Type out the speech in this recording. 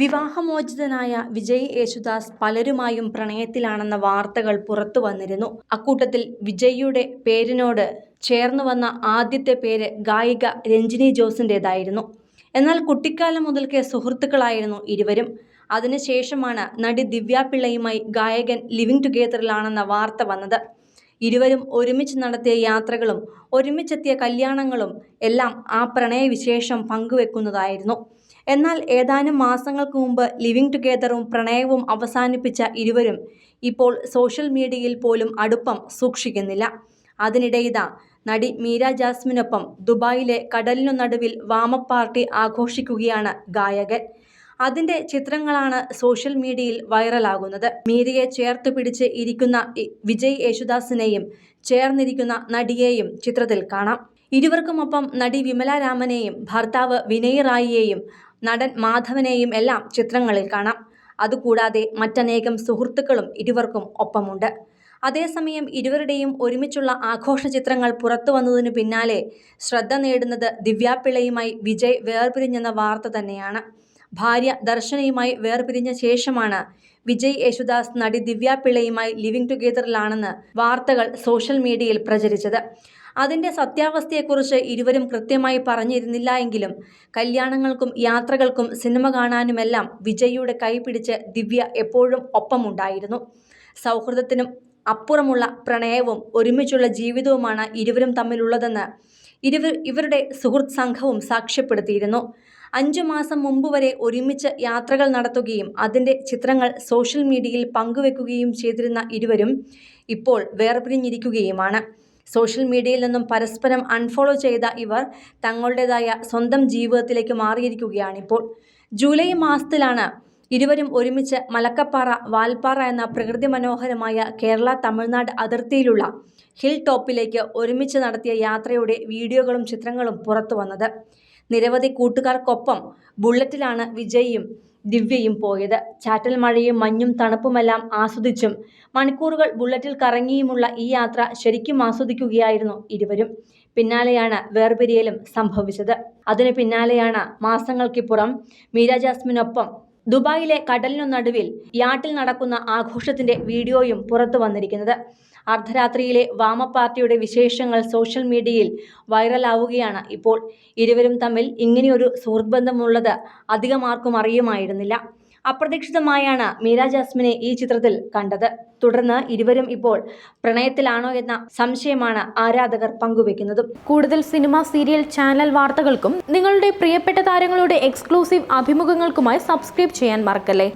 വിവാഹമോചിതനായ വിജയ് യേശുദാസ് പലരുമായും പ്രണയത്തിലാണെന്ന വാർത്തകൾ പുറത്തു വന്നിരുന്നു. അക്കൂട്ടത്തിൽ വിജയ്യുടെ പേരിനോട് ചേർന്നു വന്ന ആദ്യത്തെ പേര് ഗായിക രഞ്ജിനി ജോസിന്റെതായിരുന്നു എന്നാൽ കുട്ടിക്കാലം മുതൽക്കേ സുഹൃത്തുക്കളായിരുന്നു ഇരുവരും. അതിനുശേഷമാണ് നടി ദിവ്യ പിള്ളയുമായി ഗായകൻ ലിവിംഗ് ടുഗേദറിലാണെന്ന വാർത്ത വന്നത്. ഇരുവരും ഒരുമിച്ച് നടത്തിയ യാത്രകളും ഒരുമിച്ചെത്തിയ കല്യാണങ്ങളും എല്ലാം ആ പ്രണയവിശേഷം പങ്കുവെക്കുന്നതായിരുന്നു. എന്നാൽ ഏതാനും മാസങ്ങൾക്ക് മുമ്പ് ലിവിംഗ് ടുഗെദറും പ്രണയവും അവസാനിപ്പിച്ച ഇരുവരും ഇപ്പോൾ സോഷ്യൽ മീഡിയയിൽ പോലും അടുപ്പം സൂക്ഷിക്കുന്നില്ല. അതിനിടെ ഇതാ നടി മീര ജാസ്മിനൊപ്പം ദുബായിലെ കടലിനു നടുവിൽ വാമപ്പാർട്ടി ആഘോഷിക്കുകയാണ് ഗായകൻ. അതിന്റെ ചിത്രങ്ങളാണ് സോഷ്യൽ മീഡിയയിൽ വൈറലാകുന്നത്. മീരയെ ചേർത്ത് പിടിച്ച് ഇരിക്കുന്ന വിജയ് യേശുദാസിനെയും ചേർന്നിരിക്കുന്ന നടിയെയും ചിത്രത്തിൽ കാണാം. ഇരുവർക്കുമൊപ്പം നടി വിമല രാമനെയും ഭർത്താവ് വിനയ് റായിയെയും നടൻ മാധവനെയും എല്ലാം ചിത്രങ്ങളിൽ കാണാം. അതുകൂടാതെ മറ്റനേകം സുഹൃത്തുക്കളും ഇരുവർക്കും ഒപ്പമുണ്ട്. അതേസമയം ഇരുവരുടെയും ഒരുമിച്ചുള്ള ആഘോഷ ചിത്രങ്ങൾ പുറത്തു വന്നതിനു പിന്നാലെ ശ്രദ്ധ നേടുന്നത് ദിവ്യാപിള്ളയുമായി വിജയ് വേർപിരിഞ്ഞെന്ന വാർത്ത തന്നെയാണ്. ഭാര്യ ദർശനയുമായി വേർപിരിഞ്ഞ ശേഷമാണ് വിജയ് യേശുദാസ് നടി ദിവ്യ പിള്ളയുമായി ലിവിംഗ് ടുഗെദറിലാണെന്ന് വാർത്തകൾ സോഷ്യൽ മീഡിയയിൽ പ്രചരിച്ചത്. അതിന്റെ സത്യാവസ്ഥയെക്കുറിച്ച് ഇരുവരും കൃത്യമായി പറഞ്ഞിരുന്നില്ല എങ്കിലും കല്യാണങ്ങൾക്കും യാത്രകൾക്കും സിനിമ കാണാനുമെല്ലാം വിജയ്യുടെ കൈപിടിച്ച് ദിവ്യ എപ്പോഴും ഒപ്പമുണ്ടായിരുന്നു. സൗഹൃദത്തിനും അപ്പുറമുള്ള പ്രണയവും ഒരുമിച്ചുള്ള ജീവിതവുമാണ് ഇരുവരും തമ്മിലുള്ളതെന്ന് ഇരുവർ ഇവരുടെ സുഹൃത്ത് സംഘവും സാക്ഷ്യപ്പെടുത്തിയിരുന്നു. അഞ്ചു മാസം മുമ്പ് വരെ ഒരുമിച്ച് യാത്രകൾ നടത്തുകയും അതിന്റെ ചിത്രങ്ങൾ സോഷ്യൽ മീഡിയയിൽ പങ്കുവെക്കുകയും ചെയ്തിരുന്ന ഇരുവരും ഇപ്പോൾ വേർപിരിഞ്ഞിരിക്കുകയുമാണ്. സോഷ്യൽ മീഡിയയിൽ നിന്നും പരസ്പരം അൺഫോളോ ചെയ്ത ഇവർ തങ്ങളുടേതായ സ്വന്തം ജീവിതത്തിലേക്ക് മാറിയിരിക്കുകയാണിപ്പോൾ. ജൂലൈ മാസത്തിലാണ് ഇരുവരും ഒരുമിച്ച് മലക്കപ്പാറ വാൽപ്പാറ എന്ന പ്രകൃതി മനോഹരമായ കേരള തമിഴ്നാട് അതിർത്തിയിലുള്ള ഹിൽ ടോപ്പിലേക്ക് ഒരുമിച്ച് നടത്തിയ യാത്രയുടെ വീഡിയോകളും ചിത്രങ്ങളും പുറത്തു വന്നത് നിരവധി കൂട്ടുകാർക്കൊപ്പം ബുള്ളറ്റിലാണ് വിജയും ദിവ്യയും പോയത്. ചാറ്റൽ മഴയും മഞ്ഞും തണുപ്പുമെല്ലാം ആസ്വദിച്ചും മണിക്കൂറുകൾ ബുള്ളറ്റിൽ കറങ്ങിയുമുള്ള ഈ യാത്ര ശരിക്കും ആസ്വദിക്കുകയായിരുന്നു ഇരുവരും. പിന്നാലെയാണ് വേർപിരിയലും സംഭവിച്ചത്. അതിനു പിന്നാലെയാണ് മാസങ്ങൾക്കിപ്പുറം മീര ജാസ്മിനൊപ്പം ദുബായിലെ കടലിനു നടുവിൽ യാട്ടിൽ നടക്കുന്ന ആഘോഷത്തിന്റെ വീഡിയോയും പുറത്തു വന്നിരിക്കുന്നത്. അർദ്ധരാത്രിയിലെ വാമ പാർട്ടിയുടെ വിശേഷങ്ങൾ സോഷ്യൽ മീഡിയയിൽ വൈറലാവുകയാണ് ഇപ്പോൾ. ഇരുവരും തമ്മിൽ ഇങ്ങനെയൊരു സുഹൃത്ബന്ധമുള്ളത് അധികമാർക്കും അറിയുമായിരുന്നില്ല. അപ്രതീക്ഷിതമായാണ് മീരാ ജാസ്മിനെ ഈ ചിത്രത്തിൽ കണ്ടത്. തുടർന്ന് ഇരുവരും ഇപ്പോൾ പ്രണയത്തിലാണോ എന്ന സംശയമാണ് ആരാധകർ പങ്കുവെക്കുന്നതും. കൂടുതൽ സിനിമ സീരിയൽ ചാനൽ വാർത്തകൾക്കും നിങ്ങളുടെ പ്രിയപ്പെട്ട താരങ്ങളുടെ എക്സ്ക്ലൂസീവ് അഭിമുഖങ്ങൾക്കുമായി സബ്സ്ക്രൈബ് ചെയ്യാൻ മറക്കല്ലേ?